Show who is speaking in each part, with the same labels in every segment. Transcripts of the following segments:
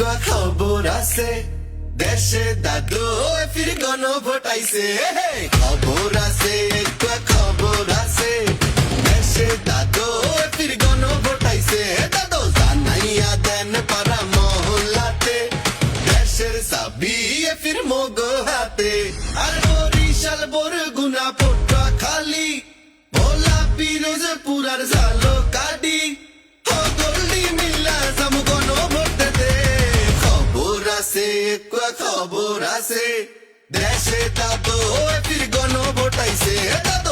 Speaker 1: কা খবর আছে। দেশে দাদু ফির গণ ভোটাইছে খবর আছে কা খবর আছে। দেশে দাদু ফির গণ ভোটাইছে দাদু। জানাইয়া দেন পারা দেশের চাবি ফির হাতে। আর বরিশাল পোটা খালি ভোলা পিরোজপুরার জালো আছে খবর আছে। দেশে দাদো ফির গণ ভোটাইছে দাদো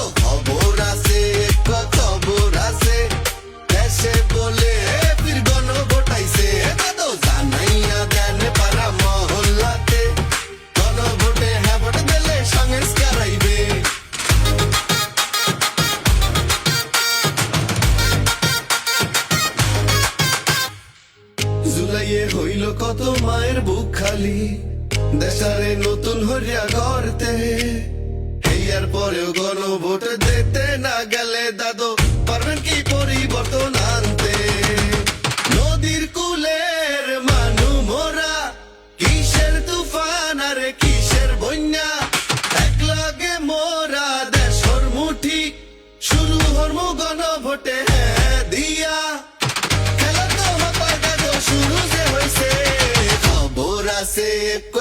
Speaker 1: জুলাইয়ে হইল কত মায়ের বুক খালি। দেশারে নতুন হরিয়া গড়তে। হেয়ার পরেও গণ ভোট দিতে না গেলে দাদো, পারবেন কি পরিবর্তন আনতে? নদীর কুলের মানু মোরা, কিসের তুফান, আর কিসের say it